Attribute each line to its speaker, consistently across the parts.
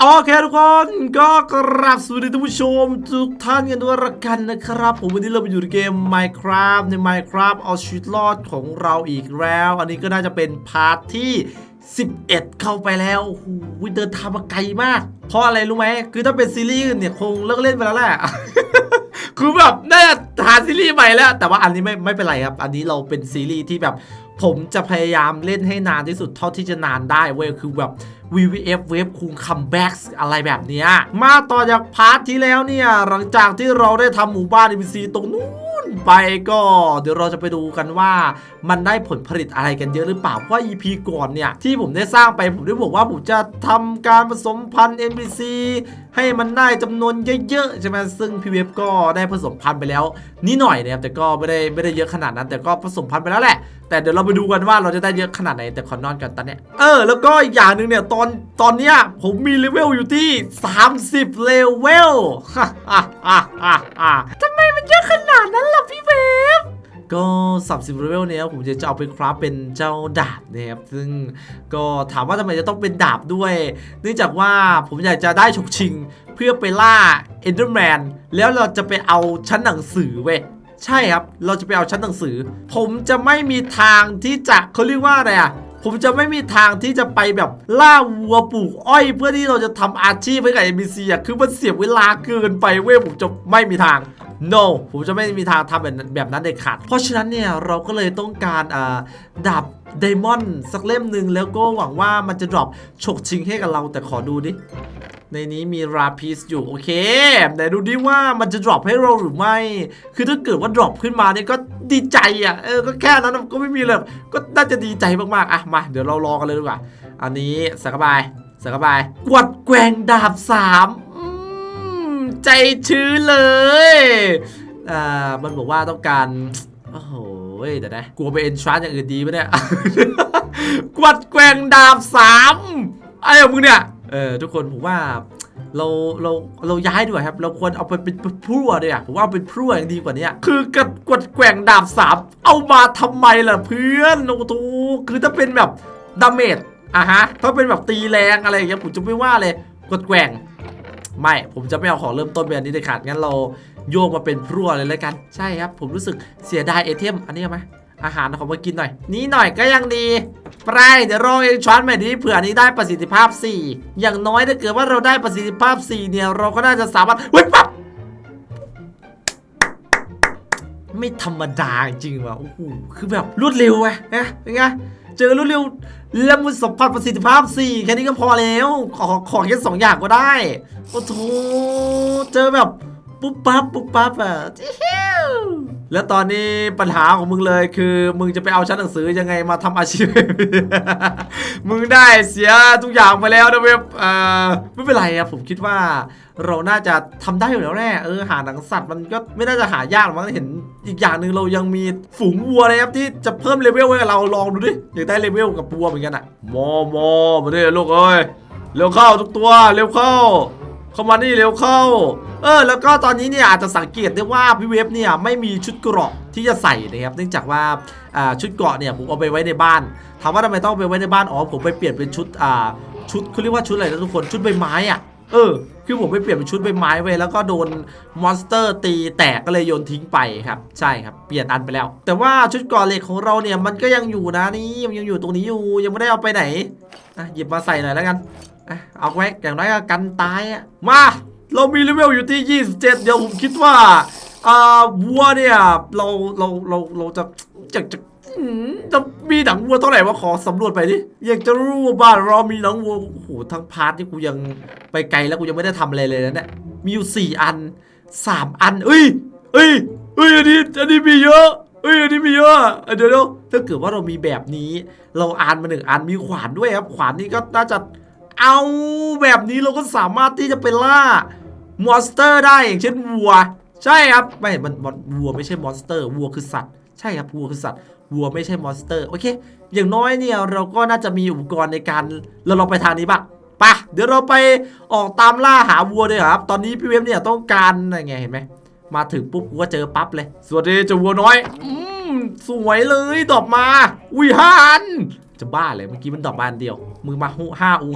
Speaker 1: โอเคทุกคนก็กราบสวัสดีท่านผู้ชม ทุกท่านกันด้วยละกันนะครับ ผมวันนี้เราไปอยู่ในเกม Minecraft ใน Minecraft เอาชีวิตรอดของเราอีกแล้ว อันนี้ก็น่าจะเป็นพาร์ทที่ 11 เข้าไปแล้วโอ้โหเดินทางมาไกลมาก เพราะอะไรรู้ไหม คือถ้าเป็นซีรีส์อื่นเนี่ยคงเลิกเล่นไปแล้วแหละคือแบบน่าจะหาซีรีส์ใหม่แล้ว แต่ว่าอันนี้ไม่ไม่เป็นไรครับ อันนี้เราเป็นซีรีส์ที่แบบ ผมจะพยายามเล่นให้นานที่สุดเท่าที่จะนานได้เว้ยคือแบบ VVF เวฟคูงคัมแบ็กอะไรแบบเนี้ยมาต่อจากพาร์ทที่แล้วเนี่ย หลังจากที่เราได้ทำหมู่บ้าน NPC ตรงนู้น ไปก็เดี๋ยวเราจะไปดูกันว่ามันได้ผลผลิตอะไรกันเยอะหรือเปล่า เพราะ EP ก่อนเนี่ย ที่ผมได้สร้างไปผมได้บอกว่าผมจะทำการผสมพันธุ์ NPC ให้มันได้จำนวนเยอะๆใช่ไหมซึ่งพี่เวฟก็ได้ผสมพันธุ์ไปแล้วนิดหน่อยนะครับแต่ก็ไม่ได้ไม่ได้เยอะขนาดนั้น แต่ก็ผสมพันธุ์ไปแล้วแหละ แต่เดี๋ยวเราไปดูกันว่าเราจะได้เยอะขนาดไหนแต่ขอนอนกันตอนเนี้ยเออแล้วก็อีกอย่างหนึ่งเนี่ยตอนตอนเนี้ยผมมีเลเวลอยู่ที่ 30เลเวลฮ่าฮ่าฮ่าฮ่าฮ่าทำไมมันเยอะขนาดนั้นล่ะพี่เวฟก็30เลเวลเนี้ยผมจะจะเอาไปคราฟเป็นเจ้าดาบนะครับซึ่งก็ถามว่าทำไมจะต้องเป็นดาบด้วย เนื่องจากว่าผมอยากจะได้ฉกชิงเพื่อไปล่าเอนเดอร์แมนแล้วเราจะไปเอาชั้นหนังสือเว้ยใช่ครับ เราจะไปเอาชั้นหนังสือ ผมจะไม่มีทางที่จะเขาเรียกว่าอะไรอะผมจะไม่มีทางที่จะไปแบบล่าวัวปลูกอ้อย เพื่อที่เราจะทำอาชีพให้กับ NPC อะคือมันเสียเวลาเกินไปเว้ยผมจะไม่มีทาง no ผมจะไม่มีทางทำแบบนั้นแบบนั้นเด็ดขาด เพราะฉะนั้นเนี่ยเราก็เลยต้องการดาบไดมอนด์สักเล่มหนึ่งแล้วก็หวังว่ามันจะดรอปฉกชิงให้กับเราแต่ขอดูดิ ในนี้มีราพิสอยู่ โอเคไหนดูดิว่ามันจะดรอปให้เราหรือไม่ คือถ้าเกิดว่าดรอปขึ้นมาเนี่ยก็ดีใจอะ เออ ก็แค่นั้นก็ไม่มีเลยก็น่าจะดีใจมากๆ อะ มา เดี๋ยวเรารอกันเลยดีกว่า อันนี้ส่เข้าไปใส่เข้าไปกวดแกว่งดาบสาม ใจชื้นเลย อ่า มันบอกว่าต้องการ โอ้โหเดี๋ยวนะ กลัวไปเอนทรานอย่างอื่นดีปะเนี่ย กวดแกงดาบสามไอ้ของมึงเนี่ย เออ ทุกคนผมว่าเราเราเราย้ายดีกว่าครับ เราควรเอาไปเป็นพลั่วเลยอะผมว่าเป็นพลั่วยังดีกว่านี้คือกดกดแกว่งดาบสามเอามาทำไมล่ะเพื่อนโอ้โหคือถ้าเป็นแบบดาเมจอะฮะถ้าเป็นแบบตีแรงอะไรอย่างเงี้ยผมจะไม่ว่าเลย กดแกว่ง ไม่ผมจะไม่เอาของเริ่มต้นเป็นอันนี้เลยขาดงั้นเราโยกมาเป็นพรั่วเลยแล้วกันใช่ครับ ผมรู้สึกเสียดายไอเทมอันนี้ไหมอาหารของมากินหน่อย นี้หน่อยก็ยังดีไปเดี๋ยวเราเองช้อนใหม่ดีเผื่อนนี้ได้ประสิทธิภาพ 4 อย่างน้อยถ้าเกิดว่าเราได้ประสิทธิภาพ 4 เนี่ย เราก็น่าจะสามารถเฮ้ยปั๊บไม่ธรรมดาจริงว่ะโอ้โหคือแบบรวดเร็วไงนะเป็นไง เจอรวดเร็วและมุสัมผัสประสิทธิภาพ4แค่นี้ก็พอแล้ว ขอขอแค่สองอย่างก็ได้ โอ้โหเจอแบบปุ๊บปั๊บปุ๊บปั๊บอะ แล้วตอนนี้ปัญหาของมึงเลยคือ มึงจะไปเอาชั้นหนังสือยังไงมาทำอาชีพ มึงได้เสียทุกอย่างไปแล้วนะเว็บเอ่อไม่เป็นไรครับผมคิดว่าเราน่าจะทำได้อยู่แล้วแน่เออหาหนังสัตว์มันก็ไม่น่าจะหายากหรอกมั้งเห็นอีกอย่างหนึ่งเรายังมีฝูงวัวนะครับที่จะเพิ่มเลเวลให้กับเราลองดูดิอยากได้เลเวลกับวัวเหมือนกันอะมอมอมาดิลูกเอ้ยเร็วเข้าทุกตัวเร็วเข้า เข้ามานี่เร็วเข้า เออ แล้วก็ตอนนี้เนี่ยอาจจะสังเกตได้ว่าพี่เวฟเนี่ยไม่มีชุดเกราะที่จะใส่นะครับ เนื่องจากว่าอ่าชุดเกราะเนี่ยผมเอาไปไว้ในบ้าน ถามว่าทำไมต้องเอาไปไว้ในบ้าน อ๋อ ผมไปเปลี่ยนเป็นชุด อ่า ชุดเขาเรียกว่าชุดอะไรนะทุกคน ชุดใบไม้อะเออ คือผมไปเปลี่ยนเป็นชุดใบไม้ไว้แล้วก็โดนมอนสเตอร์ตีแตกก็เลยโยนทิ้งไปครับ ใช่ครับเปลี่ยนอันไปแล้ว แต่ว่าชุดกราะเหล็กของเราเนี่ยมันก็ยังอยู่นะนี่มันยังอยู่ตรงนี้อยู่ยังไม่ได้เอาไปไหนอะหยิบมาใส่หน่อยแล้วกันอะเอาไว้อย่างน้อยก็กันตายอะมาเรามีเลเวลอยู่ที่ 27 เดี๋ยวผมคิดว่าอ่าวัวเนี่ยเราเราเราเราจะจะจะ อืมจะมีหนังวัวเท่าไหร่วะขอสำรวจไปดิอยากจะรู้ว่าบ้านเรามีหนังวัวโอ้โหทั้งพาร์ทที่กูยังไปไกลแล้วกูยังไม่ได้ทำอะไรเลยนะเนี่ยมีอยู่4อัน3อันเอ้ยเอ้ยเอ้ยอันนี้อันนี้มีเยอะเอ้ยอันนี้มีเยอะอะเดี๋ยวเดี๋ยวถ้าเกิดว่าเรามีแบบนี้ เราอ่านมาหนึ่งอันมีขวานด้วยครับ ขวานนี่ก็น่าจะเอาแบบนี้เราก็สามารถที่จะไปล่ามอนสเตอร์ได้อย่างเช่นวัว ใช่ครับไม่มันวัวไม่ใช่มอนสเตอร์วัวคือสัตว์ใช่ครับวัวคือสัตว์ วัวไม่ใช่มอนสเตอร์โอเค อย่างน้อยเนี่ยเราก็น่าจะมีอุปกรณ์ในการเราลองไปทางนี้บ้างปะเดี๋ยวเราไปออกตามล่าหาวัวเลยครับ ตอนนี้พี่เวฟเนี่ยต้องการอะไรไงเห็นไหมมาถึงปุ๊บกูก็เจอปั๊บเลย สวัสดีเจ้าวัวน้อย อืมสวยเลยดอกมา อุ้ยฮัน จะบ้าเลยเมื่อกี้มันดอปมานเดียว มือมาหูห้าอู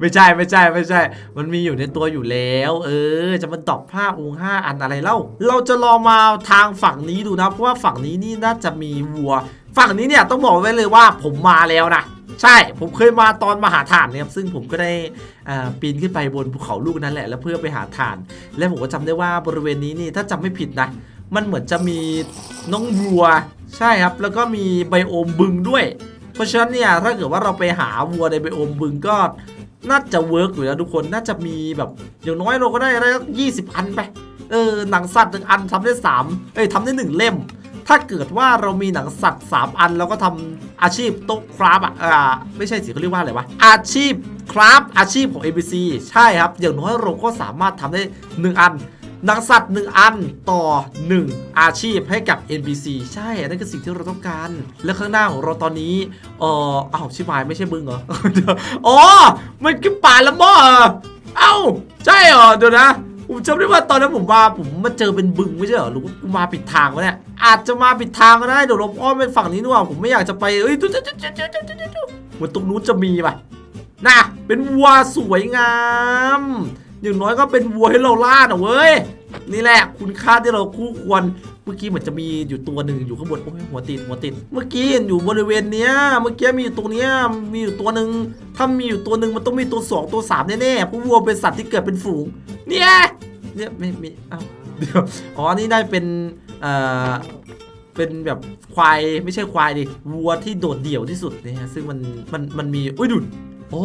Speaker 1: ไม่ใช่ไม่ใช่ไม่ใช่ มันมีอยู่ในตัวอยู่แล้ว เออ จะมันดอปห้าอูห้าอันอะไรเล่า เราจะลองมาทางฝั่งนี้ดูนะ เพราะว่าฝั่งนี้นี่น่าจะมีวัว ฝั่งนี้เนี่ยต้องบอกไว้เลยว่าผมมาแล้วนะใช่ผมเคยมาตอนมาหาถ่านเนี่ยครับซึ่งผมก็ได้ปีนขึ้นไปบนภูเขาลูกนั้นแหละ แล้วเพื่อไปหาถ่าน และผมก็จำได้ว่าบริเวณนี้นี่ถ้าจำไม่ผิดนะ มันเหมือนจะมีน้องวัว ใช่ครับ แล้วก็มีไบโอมบึงด้วย เพราะฉะนั้นเนี่ยถ้าเกิดว่าเราไปหาวัวในไบโอมบึงก็น่าจะเวิร์กอยู่แล้วทุกคนน่าจะมีแบบอย่างน้อยเราก็ได้อะไรยี่สิบอันไปเออหนังสัตว์หนึ่งอันทำได้สามเอ้ยทำได้หนึ่งเล่ม ถ้าเกิดว่าเรามีหนังสัตว์3อันเราก็ทำอาชีพโต๊ะคราฟอะอ่าไม่ใช่สิเขาเรียกว่าอะไรวะอาชีพคราฟอาชีพของ ABC ใช่ครับ อย่างน้อยเราก็สามารถทำได้1อัน หนังสัตว์1อันต่อ 1 อาชีพให้กับ NPC ใช่นั่นคือสิ่งที่เราต้องการ และข้างหน้าของเราตอนนี้เอออ้าวชิบหายไม่ใช่บึงเหรออ๋อมันคือป่าละม่อเอ้าใช่เหรอเดี๋ยวนะผมจำได้ว่าตอนนั้นผมมาผมมาเจอเป็นบึงไม่ใช่เหรอหรือว่ามาผิดทางวะเนี่ยอาจจะมาผิดทางก็ได้เดี๋ยวเราอ้อมไปฝั่งนี้นู่นว่าผมไม่อยากจะไปเอ้ยตุ๊ดตุ๊ดตุ๊ดตุ๊ดตุ๊ดตุ๊ดตุ๊ดเหมือนตรงนู้นจะมีป่ะน่ะเป็นวัวสวยงาม อย่างน้อยก็เป็นวัวให้เราล่าหน่ะเว้ย นี่แหละคุณค่าที่เราคู่ควร เมื่อกี้เหมือนจะมีอยู่ตัวหนึ่งอยู่ข้างบนโอ้ยหัวติดหัวติด เมื่อกี้เห็นอยู่บริเวณเนี้ย เมื่อกี้มีอยู่ตรงเนี้ย มีอยู่ตัวหนึ่งถ้ามีอยู่ตัวหนึ่งมันต้องมีตัวสองตัวสามแน่ๆเพราะวัวเป็นสัตว์ที่เกิดเป็นฝูง เนี่ย เนี่ยไม่มีอ้าวเดี๋ยว อ๋อ นี่ได้เป็นเอ่อเป็นแบบควายไม่ใช่ควายดิวัวที่โดดเดี่ยวที่สุดเนี่ยฮะซึ่งมันมันมันมีอุ้ยดุนโอ้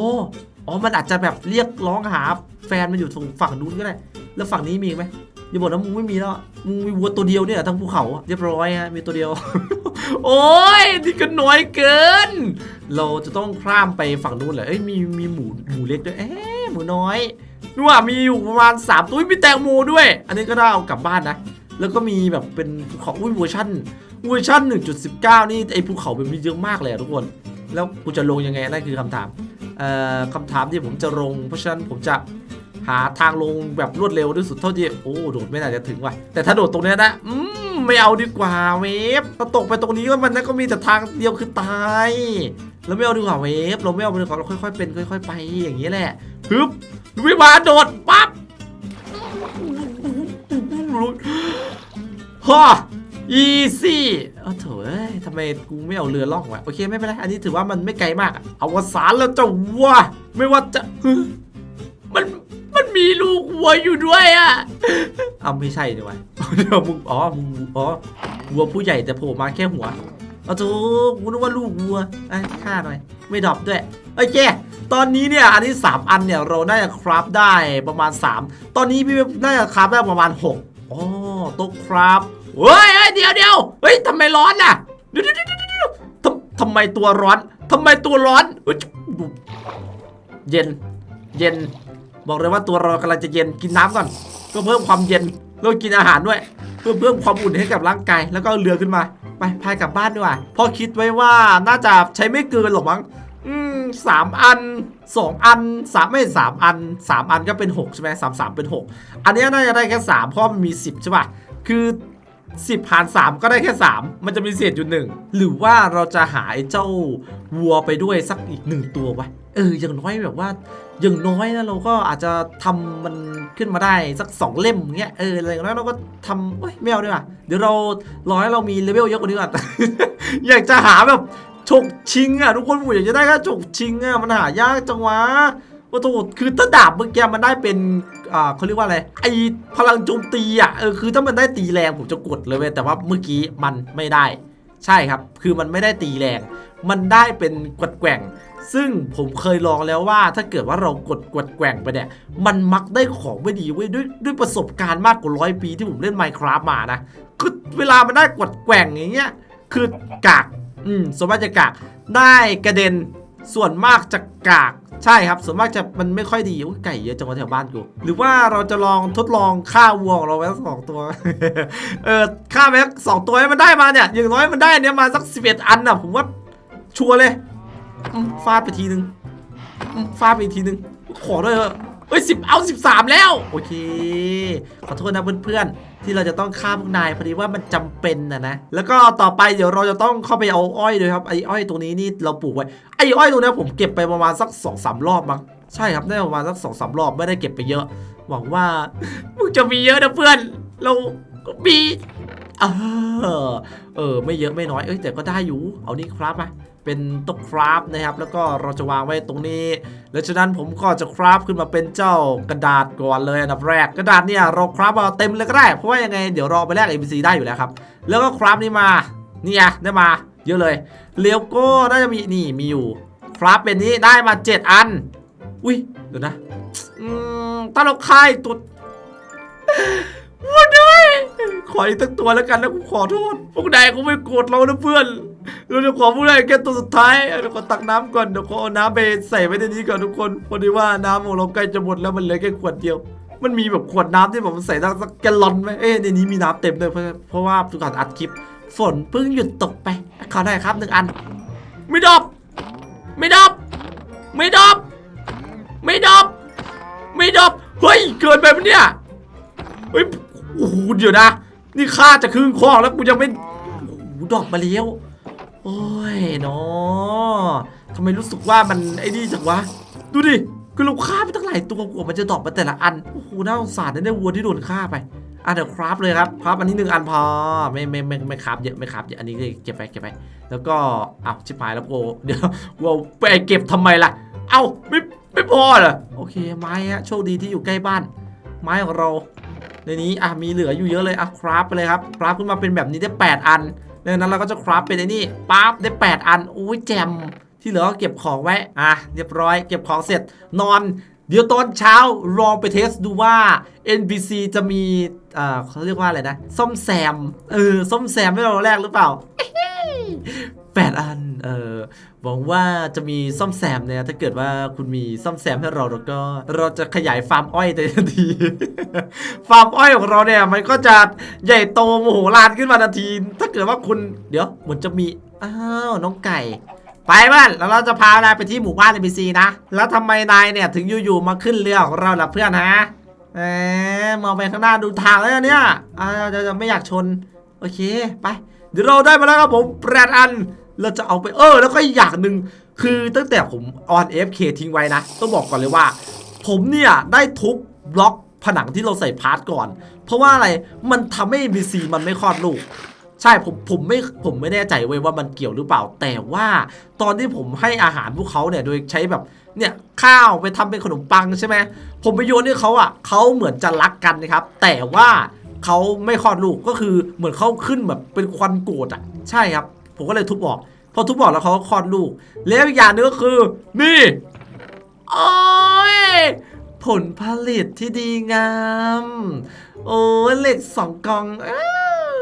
Speaker 1: อ๋อ มันอาจจะแบบเรียกร้องหาแฟนมันอยู่ตรงฝั่งนู้นก็ได้ แล้วฝั่งนี้มีไหมอย่าบอกนะมึงไม่มีแล้ว มึงมีวัวตัวเดียวเนี่ยทั้งภูเขาเรียบร้อยฮะ มีตัวเดียว โอ้ยนี่ก็น้อยเกิน เราจะต้องข้ามไปฝั่งนู้นเหรอเอ้ย มีมีหมูหมูเล็กด้วย เอ๊ะหมูน้อยนู่นอะมีอยู่ประมาณ3ตัวมีแตงโมด้วย อันนี้ก็ได้เอากลับบ้านนะ แล้วก็มีแบบเป็นภูเขาอุ้ยเวอร์ชันเวอร์ชัน1.19 นี่ไอภูเขาแบบมีเยอะมากเลยอะทุกคน แล้วกูจะลงยังไงนั่นคือคำถาม คำถามที่ผมจะลง เพราะฉะนั้นผมจะหาทางลงแบบรวดเร็วที่สุดเท่าที่โอ้โดดไม่น่าจะถึงว่ะแต่ถ้าโดดตรงเนี้ยนะอืมไม่เอาดีกว่าเวฟถ้าตกไปตรงนี้ก็มันนั่นก็มีแต่ทางเดียวคือตายแล้วไม่เอาดีกว่าเวฟเราไม่เอาดีกว่าเราค่อยๆเป็นค่อย ๆ ไปอย่างนี้แหละฮึบวิวาโดดปั๊บฮ่า อีซี่เออโถเอ้ยทำไมกูไม่เอาเรือล่องวะโอเคไม่เป็นไร อันนี้ถือว่ามันไม่ไกลมากอะอวสานแล้วเจ้าวัวไม่ว่าจะมันมันมีลูกวัวอยู่ด้วยอะเอาไม่ใช่ดีวะเดี๋ยวมึงอ๋อมึงอ๋อวัวผู้ใหญ่แต่โผล่มาแค่หัวเอาถูกกูนึกว่าลูกวัวไอะฆ่าหน่อยไม่ดรอปด้วยโอเคตอนนี้เนี่ยอันนี้ 3 อันเนี่ยเราน่าจะคราฟได้ประมาณ 3 ตอนนี้พี่น่าจะคราฟได้ประมาณ 6อ๋อโต๊ะคราฟ เฮ้ยเฮ้ยเดี๋ยวเดี๋ยวเฮ้ยทำไมร้อนน่ะเดี๋ยวเดี๋ยวเดี๋ยวเดี๋ยวทำทำไมตัวร้อนทำไมตัวร้อนเฮ้ยเย็น เย็น บอกเลยว่าตัวเรากำลังจะเย็นกินน้ำก่อนเพื่อเพิ่มความเย็นแล้วกินอาหารด้วย เพื่อเพิ่มความอุ่นให้กับร่างกายแล้วก็เรือขึ้นมา ไปพายกลับบ้านดีกว่าพอคิดไว้ว่าน่าจะใช้ไม่เกินหรอกมั้งอืมสามอันสองอันสามไม่สามอันสามอันก็เป็นหกใช่ไหมสามสามเป็นหกอันนี้น่าจะได้แค่สามเพราะมันมีสิบใช่ป่ะคือ สิบหารสามก็ได้แค่สามมันจะมีเศษอยู่หนึ่งหรือว่าเราจะหาไอ้เจ้าวัวไปด้วยสักอีกหนึ่งตัววะเอออย่างน้อยแบบว่าอย่างน้อยนะเราก็อาจจะทำมันขึ้นมาได้สักสองเล่มเงี้ยเอออะไรอย่างน้อยเราก็ทำเอ้ยไม่เอาดีกว่าเดี๋ยวเรารอให้เรามีเลเวลเยอะกว่านี้ก่อนอยากจะหาแบบฉกชิงอะทุกคนผมอยากจะได้แค่ฉกชิงอะมันหายากจังวะ โอ้โหคือถ้าดาบเมื่อกี้มันได้เป็นอ่าเขาเรียกว่าอะไร ไอพลังโจมตีอะ เออ คือถ้ามันได้ตีแรงผมจะกดเลยเว้ย แต่ว่าเมื่อกี้มันไม่ได้ ใช่ครับ คือมันไม่ได้ตีแรง มันได้เป็นกดแกว่ง ซึ่งผมเคยลองแล้วว่า ถ้าเกิดว่าเรากดกดแกว่งไปเนี่ย มันมักได้ของไม่ดีเว้ย ด้วยด้วยประสบการณ์มากกว่าร้อยปีที่ผมเล่น Minecraft มานะ คือเวลามันได้กดแกว่งอย่างเงี้ย คือกาก อืมส่วนมากจะกาก ได้กระเด็น ส่วนมากจะกากใช่ครับส่วนมากจะมันไม่ค่อยดีโอ้ยไก่เยอะจังวะแถวบ้านกูหรือว่าเราจะลองทดลองฆ่าวัวของเราไว้สักสองตัวเออฆ่าไปสักสองตัวให้มันได้มาเนี่ยอย่างน้อยมันได้เนี่ยมาสักสิบเอ็ดอันน่ะผมว่าชัวร์เลยฟาดไปทีนึงฟาดไปอีกทีนึงขอด้วยเถอะ เอ้ยสิบเอาสิบสามแล้ว โอเค ขอโทษนะเพื่อนๆ ที่เราจะต้องฆ่าพวกนายพอดีว่ามันจำเป็นนะนะ แล้วก็ต่อไปเดี๋ยวเราจะต้องเข้าไปเอาอ้อยด้วยครับไอ้อ้อยตรงนี้นี่เราปลูกไว้ไอ้อ้อยตรงนี้ผมเก็บไปประมาณสักสองสามรอบมั้งใช่ครับได้ประมาณสักสองสามรอบไม่ได้เก็บไปเยอะ หวังว่ามึงจะมีเยอะนะเพื่อน เราก็มีเออเออไม่เยอะไม่น้อยเอ้ยแต่ก็ได้อยู่เอานี่ครับมา เป็นโต๊ะคราฟนะครับ แล้วก็เราจะวางไว้ตรงนี้ แล้วฉะนั้นผมก็จะคราฟขึ้นมาเป็นเจ้ากระดาษก่อนเลยอันดับแรก กระดาษเนี่ยเราคราฟมาเต็มเลยก็ได้ เพราะว่ายังไงเดี๋ยวรอไปแลก ABC ได้อยู่แล้วครับ แล้วก็คราฟนี่มานี่ไงได้มา เยอะเลยเลี้ยวก็น่าจะมีนี่มีอยู่ คราฟเป็นนี้ได้มา 7 อัน อุ้ยเดี๋ยวนะ อืมถ้าเราคายตัว วันด้วย ขออีกตั้งตัวแล้วกันนะกูขอโทษ พวกนายกูไม่โกรธเรานะเพื่อน เราจะขอพวกนายแค่ตัวสุดท้ายเดี๋ยวขอตักน้ำก่อน เดี๋ยวขอเอาน้ำไปใส่ไว้ในนี้ก่อนทุกคน พอดีว่าน้ำของเราใกล้จะหมดแล้วมันเหลือแค่ขวดเดียว มันมีแบบขวดน้ำที่แบบมันใส่ได้สักแกลลอนไหมเอ้ยในนี้มีน้ำเต็มเลยเพราะเพราะว่าทุกคนอัดคลิป ฝนเพิ่งหยุดตกไป ขอได้ครับหนึ่งอัน ไม่ดอบ ไม่ดอบ ไม่ดอบ ไม่ดอบ ไม่ดอบ เฮ้ย เกินไปปะเนี่ย เฮ้ย โอ้โหเดี๋ยวนะ นี่ค่าจะครึ่งข้อแล้วกูยังไม่โอ้โหดอกมาเลี้ยว โอ้ยเนาะทำไมรู้สึกว่ามันไอ้นี่จังวะ ดูดิคือเราฆ่าไปตั้งหลายตัวกว่ามันจะดอกมาแต่ละอัน โอ้โห น่าสงสารนะเนี่ยวัวที่โดนฆ่าไปอะเดี๋ยวคราฟเลยครับคราฟอันนี้หนึ่งอันพอไม่ไม่ไม่ไม่คราฟเยอะไม่คราฟเยอะอันนี้เก็บไปเก็บไปแล้วก็อ้าวชิบหายแล้วโกเดี๋ยวกูเอาไปเก็บทำไมล่ะ เอ้าไม่ไม่พอเหรอโอเคไม้ฮะโชคดีที่อยู่ใกล้บ้าน ไม้ของเรา ในนี้อะมีเหลืออยู่เยอะเลยอะคราฟไปเลยครับคราฟขึ้นมาเป็นแบบนี้ได้ 8 อันดังนั้นเราก็จะคราฟเป็นไอ้นี่ปั๊บได้ 8 อันอุ้ยแจมที่เหลือก็เก็บของไว้อะเรียบร้อย เก็บของเสร็จนอน เดี๋ยวตอนเช้าลองไปเทสดูว่า NPC จะมีอ่าเขาเรียกว่าอะไรนะซ่อมแซมเออซ่อมแซมให้เราแรกหรือเปล่าแปดอัน เออ หวังว่าจะมีซ่อมแซมเนี่ยถ้าเกิดว่าคุณมีซ่อมแซมให้เราแล้วก็เราจะขยายฟาร์มอ้อยในทันที ฟาร์มอ้อยของเราเนี่ยมันก็จะใหญ่โตโมโหลานขึ้นมาทันที ถ้าเกิดว่าคุณเดี๋ยวเหมือนจะมีอ้าวน้องไก่ไปบ้านแล้วเราจะพานายไปที่หมู่บ้าน NPC นะ แล้วทำไมนายเนี่ยถึงอยู่ๆมาขึ้นเรือของเราล่ะเพื่อนฮะแหมมองไปข้างหน้าดูทางแล้วเนี่ยอ่าจะจะไม่อยากชน โอเค ไป เดี๋ยวเราได้มาแล้วครับผมแปดอัน เราจะเอาไปเออ แล้วก็อีกอย่างหนึ่งคือตั้งแต่ผมออน FK ทิ้งไว้นะ ต้องบอกก่อนเลยว่า ผมเนี่ยได้ทุบบล็อกผนังที่เราใส่พาร์ทก่อน เพราะว่าอะไรมันทำให้ NPC มันไม่คลอดลูก ใช่ผมผมไม่ผมไม่แน่ใจเว้ยว่ามันเกี่ยวหรือเปล่า แต่ว่าตอนที่ผมให้อาหารพวกเขาเนี่ยโดยใช้แบบเนี่ยข้าวไปทำเป็นขนมปังใช่ไหมผมไปโยนให้เขาอะเขาเหมือนจะรักกันนะครับ แต่ว่าเขาไม่คลอดลูกก็คือเหมือนเขาขึ้นแบบเป็นควันโกรธอะ ใช่ครับ ผมก็เลยทุบออก พอทุบออกแล้วเขาก็คลอดลูก แล้วอีกอย่างนึงก็คือ นี่โอ้ยผลผลิตที่ดีงาม โอ้เหล็กสองกองอ้าว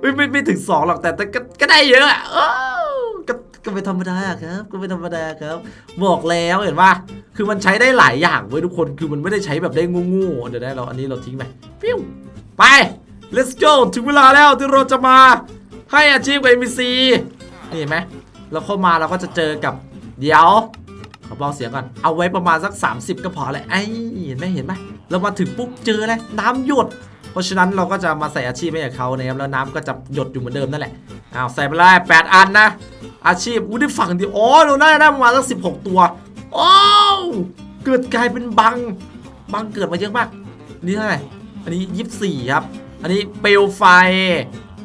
Speaker 1: ไม่ไม่ไม่ถึงสองหรอกแต่แต่ก็ก็ได้เยอะอะอ้าวก็ก็ไม่ธรรมดาครับ ก็ไม่ธรรมดาครับ บอกแล้วเห็นป่ะคือมันใช้ได้หลายอย่างเว้ยทุกคนคือมันไม่ได้ใช้แบบได้งูๆเดี๋ยวได้เราอันนี้เราทิ้งไปฟิวไป let's go ถึงเวลาแล้วที่เราจะมา ให้อาชีพกับ NPC นี่เห็นไหมเราเข้ามาเราก็จะเจอกับเดี๋ยวขอเบาเสียงก่อน เอาไว้ประมาณสัก 30 ก็พอเลยไอ้เห็นไหมเห็นไหมเรามาถึงปุ๊บเจอเลยน้ำหยด เพราะฉะนั้นเราก็จะมาใส่อาชีพให้กับเขานะครับแล้วน้ำก็จะหยดอยู่เหมือนเดิมนั่นแหละอ้าวใส่ไปเลยแปดอันนะ อาชีพอุ้ยได้ฝั่งเดียวอ๋อเราได้ได้ประมาณสักสิบหกตัวโอ้เกิดกลายเป็นบังบังเกิดมาเยอะมาก นี่เท่าไหร่อันนี้ยี่สิบสี่ครับ อันนี้เปลวไฟ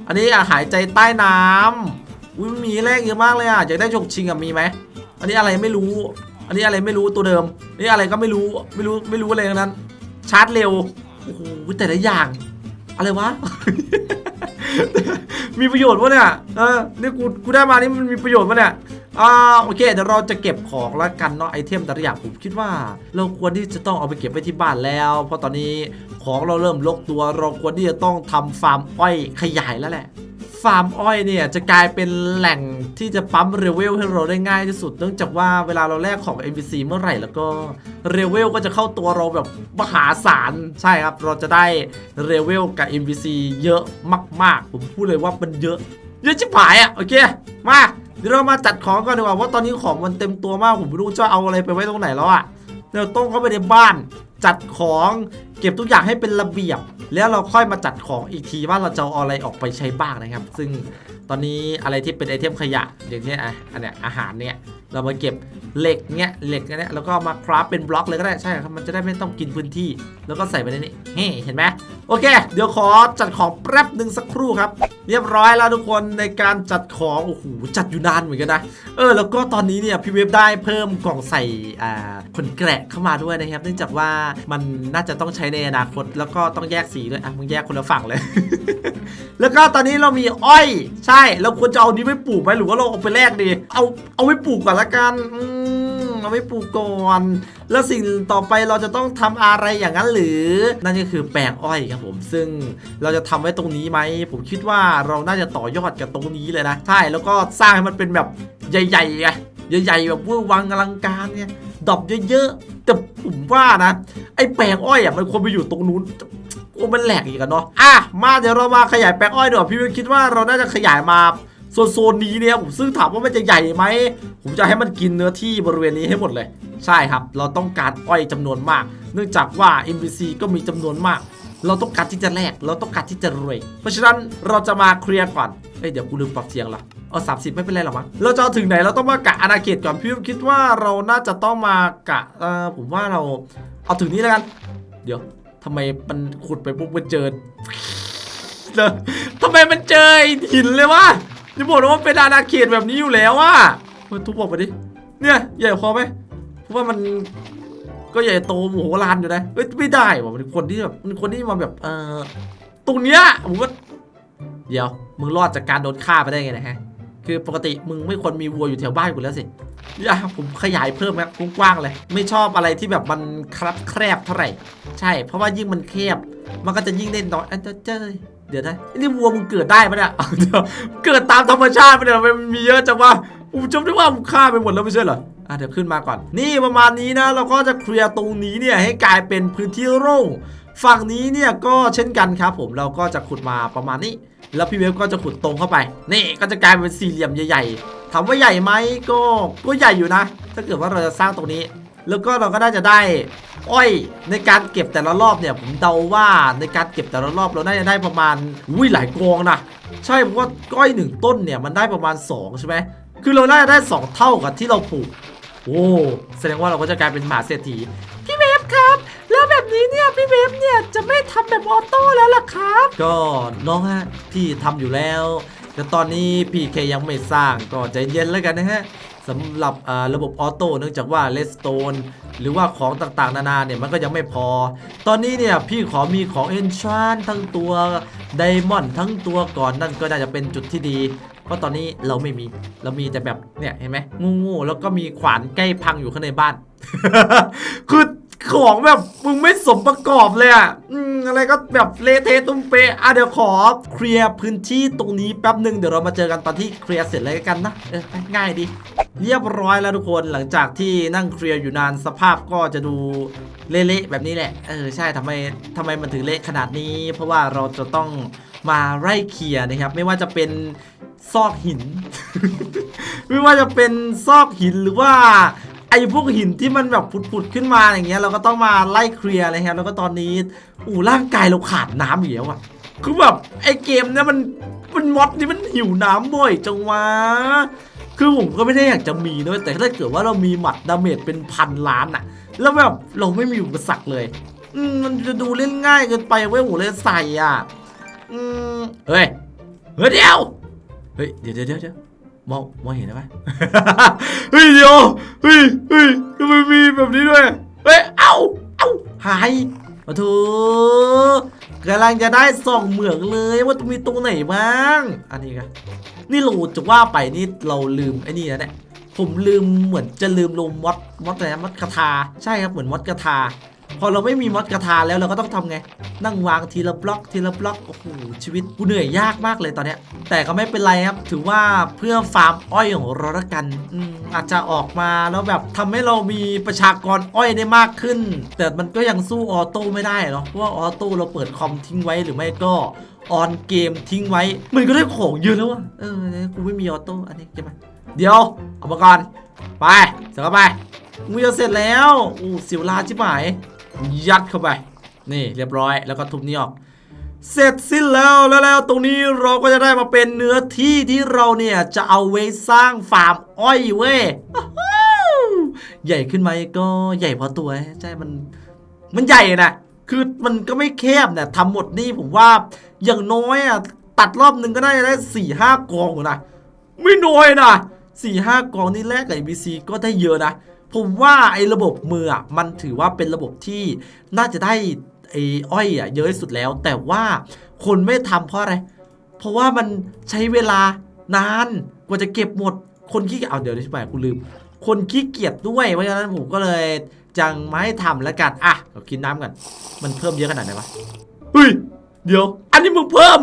Speaker 1: อันนี้อาหายใจใต้น้ำอุ้ยมีแรกเยอะมากเลยอะอยากได้ฉกชิงอะมีไหมอันนี้อะไรไม่รู้ อันนี้อะไรไม่รู้ตัวเดิมนี่อะไรก็ไม่รู้ไม่รู้ไม่รู้อะไรทั้งนั้น ชาร์จเร็วโอ้โหแต่ละอย่าง อะไรวะ มีประโยชน์วะเนี่ยเออนี่กูกูได้มานี่มันมีประโยชน์วะเนี่ย อ่าโอเคเดี๋ยวเราจะเก็บของแล้วกันเนาะไอเทมแต่ละอย่างผมคิดว่า เราควรที่จะต้องเอาไปเก็บไว้ที่บ้านแล้ว เพราะตอนนี้ของเราเริ่มลกตัวเราควรที่จะต้องทำฟาร์มอ้อยขยายแล้วแหละฟาร์มอ้อยเนี่ยจะกลายเป็นแหล่งที่จะปั๊มเรเวลให้เราได้ง่ายที่สุด เนื่องจากว่าเวลาเราแลกของ NPC เมื่อไหร่แล้วก็เรเวลก็จะเข้าตัวเราแบบมหาศาลใช่ครับ เราจะได้เรเวลกับ NPC เยอะมาก ๆ ผมพูดเลยว่ามันเยอะ เยอะชิบหายอะโอเค มา เดี๋ยวเรามาจัดของกันดีกว่าว่าตอนนี้ของมันเต็มตัวมากผมไม่รู้จะเอาอะไรไปไว้ตรงไหนแล้วอะเดี๋ยวต้องเข้าไปในบ้านจัดของ เก็บทุกอย่างให้เป็นระเบียบ แล้วเราค่อยมาจัดของอีกทีว่าเราจะเอาอะไรออกไปใช้บ้างนะครับ ซึ่งตอนนี้อะไรที่เป็นไอเทมขยะอย่างเช่นอะอันเนี้ยอาหารเนี่ยเรามาเก็บเหล็กเนี้ยเหล็กเนี้ยแล้วก็มาคราฟเป็นบล็อกเลยก็ได้ใช่ครับมันจะได้ไม่ต้องกินพื้นที่ แล้วก็ใส่ไปในนี้เฮ้เห็นไหมโอเค เดี๋ยวขอจัดของแป๊บหนึ่งสักครู่ครับ เรียบร้อยแล้วทุกคนในการจัดของโอ้โหจัดอยู่นานเหมือนกันนะเออแล้วก็ตอนนี้เนี่ยพี่เว็บได้เพิ่มกล่องใส่อ่าขนแกะเข้ามาด้วยนะครับ เนื่องจากว่ามันน่าจะต้องใช้ในอนาคต แล้วก็ต้องแยกสีด้วยอะมึงแยกคนละฝั่งเลย แล้วก็ตอนนี้เรามีอ้อย ใช่เราควรจะเอานี้ไปปลูกไหมหรือว่าเราเอาไปแลกดี เอาเอาไปปลูกก่อนละกันอืเอาไปปลูกก่อน แล้วสิ่งต่อไปเราจะต้องทำอะไรอย่างนั้นหรือ นั่นก็คือแปลงอ้อยครับผม ซึ่งเราจะทำไว้ตรงนี้ไหม ผมคิดว่าเราน่าจะต่อยอดกับตรงนี้เลยนะ ใช่ แล้วก็สร้างให้มันเป็นแบบใหญ่ๆไง ใหญ่ๆแบบเวอร์วังอลังการเนี่ยดอกเยอะๆแต่ผมว่านะไอ้แปลงอ้อยอะมันควรไปอยู่ตรงนู้นโอ้มันแหลกอีกอะเนาะอะมาเดี๋ยวเรามาขยายแปลงอ้อยดีกว่าพี่วิวคิดว่าเราน่าจะขยายมาโซนโซนนี้เนี่ยผมซึ่งถามว่ามันจะใหญ่ไหมผมจะให้มันกินเนื้อที่บริเวณนี้ให้หมดเลย ใช่ครับ เราต้องการอ้อยจำนวนมาก เนื่องจากว่า NPC ก็มีจำนวนมาก เราต้องการที่จะแลกเราต้องการที่จะรวย เพราะฉะนั้นเราจะมาเคลียร์ก่อนเอ้ยเดี๋ยวกูลืมปรับเสียงละ เออสามสิบไม่เป็นไรหรอกมั้งเราจะเอาถึงไหนเราต้องมากะอาณาเขตก่อนพี่คิดว่าเราน่าจะต้องมากะเออผมว่าเราเอาถึงนี้แล้วกัน เดี๋ยวทำไมมันขุดไปปุ๊บมันเจอเจอทำไมมันเจอหินเลยวะจะบอกนะว่าเป็นอาณาเขตแบบนี้อยู่แล้วอะเฮ้ยทุบออกไปดิเนี่ยใหญ่พอไหมเพราะว่ามันก็ใหญ่โตโมโหลานอยู่นะเอ้ยไม่ได้ว่ะมันคนที่แบบมันคนที่มาแบบเออตรงเนี้ยผมก็เดี๋ยวมึงรอดจากการโดนฆ่าไปได้ไงนะฮะ คือปกติมึงไม่ควรมีวัวอยู่แถวบ้านกูแล้วสิอย่าผมขยายเพิ่มครับกว้างๆเลย ไม่ชอบอะไรที่แบบมันครับแคบเท่าไหร่ ใช่ เพราะว่ายิ่งมันแคบ มันก็จะยิ่งเล่นน้อยอันเจ้าเจ้ยเดี๋ยวนะนี่วัวมึงเกิดได้ปะเนี่ยเกิดตามธรรมชาติปะเนี่ยมันมีเยอะจังวะผมจำได้ว่าผมฆ่าไปหมดแล้วไม่ใช่เหรออะเดี๋ยวขึ้นมาก่อน นี่ประมาณนี้นะ เราก็จะเคลียร์ตรงนี้เนี่ยให้กลายเป็นพื้นที่โล่งฝั่งนี้เนี่ยก็เช่นกันครับผมเราก็จะขุดมาประมาณนี้ แล้วพี่เวฟก็จะขุดตรงเข้าไป นี่ก็จะกลายเป็นสี่เหลี่ยมใหญ่ๆถามว่าใหญ่ไหมก็ก็ใหญ่อยู่นะ ถ้าเกิดว่าเราจะสร้างตรงนี้ แล้วก็เราก็น่าจะได้ อ้อยในการเก็บแต่ละรอบเนี่ยผมเดาว่าในการเก็บแต่ละรอบเราน่าจะได้ประมาณอุ้ยหลายกองนะใช่เพราะว่าก้อยหนึ่งต้นเนี่ยมันได้ประมาณ 2 ใช่ไหมคือเราน่าจะได้ 2 เท่ากับที่เราปลูกโอ้แสดงว่าเราก็จะกลายเป็นมหาเศรษฐี ฟเนี่ยจะไม่ทำแบบออโต้แล้วล่ะครับ ก็น้องฮะพี่ทำอยู่แล้ว แต่ตอนนี้พี่เคยังไม่สร้างก็ใจเย็นแล้วกันนะฮะสำหรับอ่าระบบออโต้เนื่องจากว่าเลสโตนหรือว่าของต่างๆ นานาเนี่ยมันก็ยังไม่พอ ตอนนี้เนี่ยพี่ขอมีของเอนชานทั้งตัวไดมอนด์ทั้งตัวก่อนนั่นก็น่าจะเป็นจุดที่ดี เพราะตอนนี้เราไม่มีเรามีแต่แบบเนี่ยเห็นไหมงูๆแล้วก็มีขวานใกล้พังอยู่ข้างในบ้าน คือ ของแบบมึงไม่สมประกอบเลยอะอืมอะไรก็แบบเละเทะตุ้มเปะอะเดี๋ยวขอเคลียร์พื้นที่ตรงนี้แป๊บหนึ่งเดี๋ยวเรามาเจอกันตอนที่เคลียร์เสร็จเลยกันนะเออง่ายดี เรียบร้อยแล้วทุกคนหลังจากที่นั่งเคลียร์อยู่นานสภาพก็จะดูเละๆแบบนี้แหละเออใช่ทำไมทำไมมันถึงเละขนาดนี้ เพราะว่าเราจะต้องมาไล่เคลียร์นะครับ ไม่ว่าจะเป็นซอกหิน ไม่ว่าจะเป็นซอกหินหรือว่า ไอ้พวกหินที่มันแบบผุดๆขึ้นมาอย่างเงี้ยเราก็ต้องมาไล่เคลียร์เลยครับแล้วก็ตอนนี้อู้ร่างกายเราขาดน้ำอยู่แล้วอะคือแบบไอ้เกมเนี่ยมันมันมอดนี่มันหิวน้ำบ่อยจังวะคือผมก็ไม่ได้อยากจะมีนะแต่ถ้าเกิดว่าเรามีหมัดดาเมจเป็นพันล้านอะแล้วแบบเราไม่มีอุปสรรคเลยอืมมันจะดูเล่นง่ายเกินไปเว้ยผมเลยใส่อะอืมเฮ้ยเฮ้ยเดี๋ยวเฮ้ยเดี๋ยวเดี๋ยวเดี๋ยว มองมองเห็นไหมเฮ้ยเดียวเฮ้ยเฮ้ยทำไมมีแบบนี้ด้วยเฮ้ยเอ้าเอ้าหายมาถูกำลังจะได้ส่องเหมืองเลยว่ามีตรงไหนบ้าง อันนี้กันนี่เราจะว่าไปนี่เราลืมไอ้นี่นะเนี่ยผมลืมเหมือนจะลืมลงมอดมอดอะไรนะมอดกระทา ใช่ครับเหมือนมอดกระทา พอเราไม่มีมอดกระทาแล้วเราก็ต้องทำไง นั่งวางทีละบล็อกทีละบล็อกโอ้โหชีวิตกูเหนื่อยยากมากเลยตอนเนี้ย แต่ก็ไม่เป็นไรครับ ถือว่าเพื่อฟาร์มอ้อยของเราละกันอืมอาจจะออกมาแล้วแบบทำให้เรามีประชากรอ้อยได้มากขึ้น แต่มันก็ยังสู้ออโต้ไม่ได้เนาะเพราะว่าออโต้เราเปิดคอมทิ้งไว้หรือไม่ก็ออนเกมทิ้งไว้มันก็ได้ของเยอะแล้วอะเออกูไม่มีออโต้อันนี้ใช่ไหมเดี๋ยวเอามาก่อนไปเสร็จแล้วไปกูจะเสร็จแล้วอู้สิวลาชิบหาย ยัดเข้าไป นี่เรียบร้อยแล้วก็ทุบนี้ออกเสร็จสิ้นแล้วแล้วแล้วตรงนี้เราก็จะได้มาเป็นเนื้อที่ที่เราเนี่ย จะเอาไว้สร้างฟาร์มอ้อยเว้ยใหญ่ขึ้นไหมก็ใหญ่พอตัวใช่มันมันใหญ่นะคือมันก็ไม่แคบเนี่ยทำหมดนี่ผมว่าอย่างน้อยอะตัดรอบหนึ่งก็ได้ได้สี่ห้ากองอยู่นะไม่น้อยนะสี่ห้ากองนี่แลกกับ ABC ก็ได้เยอะนะ ผมว่าไอ้ระบบมืออะมันถือว่าเป็นระบบที่น่าจะได้ไอ้อ้อยอะเยอะสุดแล้ว แต่ว่าคนไม่ทำเพราะอะไร เพราะว่ามันใช้เวลานานกว่าจะเก็บหมด คนขี้เกียจเอาเดี๋ยวที่ไปกูลืม คนขี้เกียจด้วย เพราะฉะนั้นผมก็เลยจังไม่ทำแล้วกันอะเรากินน้ำกัน มันเพิ่มเยอะขนาดไหนวะเฮ้ยเดี๋ยว อันนี้มึงเพิ่ม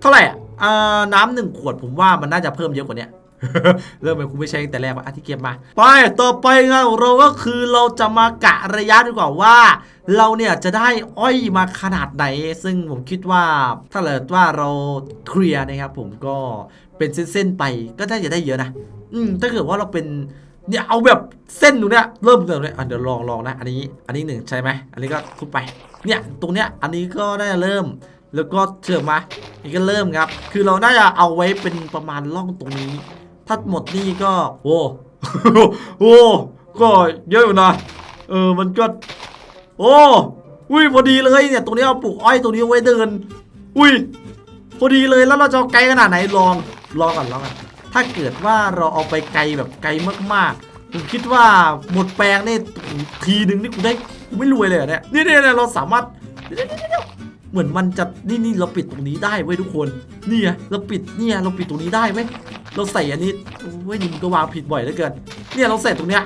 Speaker 1: เท่าไหร่อะอ่าน้ำหนึ่งขวดผมว่ามันน่าจะเพิ่มเยอะกว่านี้ เริ่มไปกูไม่ใช่แต่แรกว่าอาที่เก็บมา ไปต่อไปงานของเราก็คือเราจะมากะระยะดีกว่าว่า เราเนี่ยจะได้อ้อยมาขนาดไหน ซึ่งผมคิดว่าถ้าเกิดว่าเราเคลียร์นะครับผมก็เป็นเส้นๆไปก็น่าจะได้เยอะนะ อืมถ้าเกิดว่าเราเป็นเนี่ยเอาแบบเส้นตรงเนี้ยเริ่มเลยเนี่ยอะเดี๋ยวลองลองนะ อันนี้อันนี้หนึ่งใช่ไหมอันนี้ก็ทุบไปเนี่ยตรงเนี้ยอันนี้ก็ได้เริ่มแล้วก็เชื่อมานี่ก็เริ่มครับ คือเราน่าจะเอาไว้เป็นประมาณร่องตรงนี้ ถ้าหมดนี่ก็ โอ้โอ้ก็เยอะอยู่นะ เออมันก็ โอ้อุ้ยพอดีเลยเนี่ยตรงนี้เอาปลูกอ้อยตรงนี้ไว้เดิน อุ้ยพอดีเลยแล้วเราจะไกลขนาดไหนลองลองก่อนลองก่อนถ้าเกิดว่าเราเอาไปไกลแบบไกลมากๆผมคิดว่าหมดแปลงเนี่ยทีหนึ่งนี่กูได้กูไม่รวยเลยเนี่ยนี่เนี่ยเราสามารถเหมือนมันจะนี่นี่เราปิดตรงนี้ได้เว้ยทุกคนนี่ไงเราปิดเนี่ยเราปิดตรงนี้ได้ไหมเราใส่อันนี้โอ้ยนี่มันก็วางผิดบ่อยเหลือเกิน เนี่ยเราใส่ตรงเนี้ย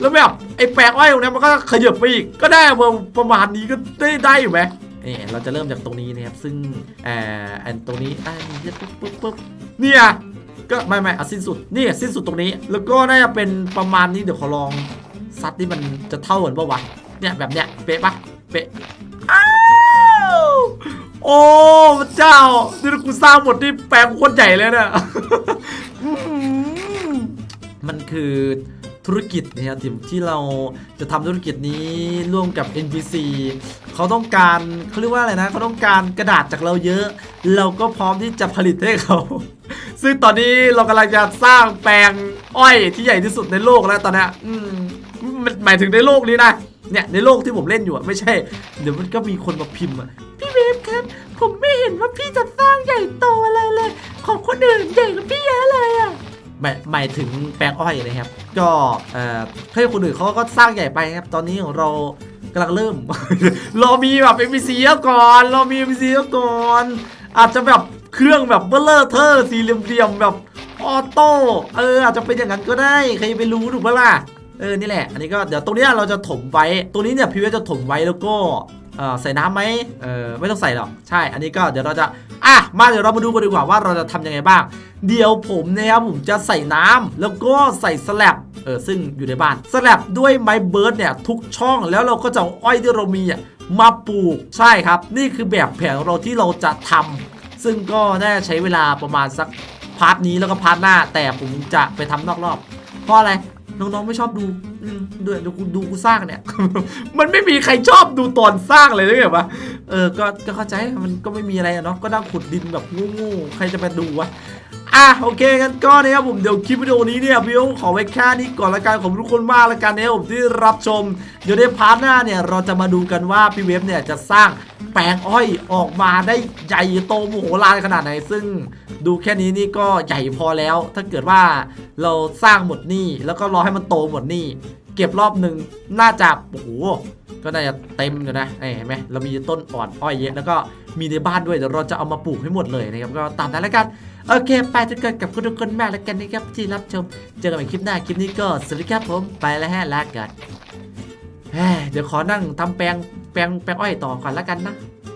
Speaker 1: แล้วแบบไอ้แปลกอ้อยตรงเนี้ยมันก็ขยับไปอีก ก็ได้ประมาณนี้ก็ได้ได้อยู่ไหมเออเราจะเริ่มจากตรงนี้นะครับ ซึ่งเอ่ออันตรงนี้อ่านี่ปุ๊บปุ๊บปุ๊บเนี่ยก็ไม่ไม่อสิ้นสุดนี่สิ้นสุดตรงนี้ แล้วก็น่าจะเป็นประมาณนี้เดี๋ยวขอลองซัดนี่มันจะเท่ากันปะวะเนี่ยแบบเนี้ยเป๊ะปะเป๊ะอ้าวโอ้พระเจ้านี่กูสร้างหมดนี่แปลงโคตรใหญ่เลยเนี่ย มันคือธุรกิจนะครับที่ที่เราจะทำธุรกิจนี้ร่วมกับ NPC เขาต้องการเขาเรียกว่าอะไรนะเขาต้องการกระดาษจากเราเยอะ เราก็พร้อมที่จะผลิตให้เขา ซึ่งตอนนี้เรากำลังจะสร้างแปลงอ้อยที่ใหญ่ที่สุดในโลกแล้วตอนนี้มมันหมายถึงในโลกนี้นะเนี่ยในโลกที่ผมเล่นอยู่อะไม่ใช่ เดี๋ยวมันก็มีคนมาพิมพ์อะพี่เวฟครับ ผมไม่เห็นว่าพี่จะสร้างใหญ่โตอะไรเลย ของคนอื่นใหญ่กว่าพี่เยอะเลยอะ หมายหมายถึงแปลงอ้อยนะครับ ก็เอ่อให้คนอื่นเขาก็สร้างใหญ่ไปครับ ตอนนี้ของเรากำลังเริ่ม รอมีแบบ NPC เยอะก่อนรอมี NPC เยอะก่อน อาจจะแบบเครื่องแบบเบลเลอร์เทอร์สี่เหลี่ยมๆแบบออโต้เอออาจจะเป็นอย่างนั้นก็ได้ใครไปรู้ถูกปะล่ะเออนี่แหละ อันนี้ก็เดี๋ยวตรงนี้เราจะถมไว้ ตรงนี้เนี่ยพี่เวจะถมไว้แล้วก็ เออใส่น้ำไหมเออไม่ต้องใส่หรอก ใช่ อันนี้ก็เดี๋ยวเราจะ อะ มาเดี๋ยวเรามาดูกันดีกว่าว่าเราจะทำยังไงบ้าง เดี๋ยวผมนะครับผมจะใส่น้ำแล้วก็ใส่สลับเออซึ่งอยู่ในบ้านสลับด้วยไม้เบิร์ดเนี่ยทุกช่องแล้วเราก็จะเอาอ้อยที่เรามีอะมาปลูกใช่ครับ นี่คือแบบแผนของเราที่เราจะทำซึ่งก็น่าใช้เวลาประมาณสักพาร์ทนี้แล้วก็พาร์ทหน้า แต่ผมจะไปทำนอกรอบเพราะอะไร น้องๆไม่ชอบดูด้วยดูกูดูกูสร้างเนี่ย มันไม่มีใครชอบดูตอนสร้างเลยนะเลยปะเออก็ก็เข้าใจมันก็ไม่มีอะไรเนาะก็นั่งขุดดินแบบงูๆใครจะไปดูวะอะโอเคกันก็นะครับผมเดี๋ยวคลิปวิดีโอนี้เนี่ยพี่โอขอไว้แค่นี้ก่อนละกันขอบคุณทุกคนมากละกันนะครับผมที่รับชม เดี๋ยวในพาร์ทหน้าเนี่ยเราจะมาดูกันว่าพี่เวฟเนี่ยจะสร้างแปลงอ้อยออกมาได้ใหญ่โตโมโหลานขนาดไหนซึ่ง ดูแค่นี้นี่ก็ใหญ่พอแล้ว ถ้าเกิดว่าเราสร้างหมดหนี่แล้วก็รอให้มันโตหมดหนี่เก็บรอบหนึ่งน่าจะโอ้โหก็น่าจะเต็มอยู่นะเห็นไหมเรามีต้นอ่อนอ้อยเยอะแล้วก็มีในบ้านด้วยเดี๋ยวเราจะเอามาปลูกให้หมดเลยนะครับก็ตามนั้นแล้วกันโอเค ไปทุกคนกับคุณทุกคนมากแล้วกันนะครับที่รับชม เจอกันใหม่คลิปหน้าคลิปนี้ก็สวัสดีครับผมไปแล้วฮะลากันเดี๋ยวขอนั่งทำแปลงแปลงแปลงอ้อยต่อก่อนแล้วกันนะ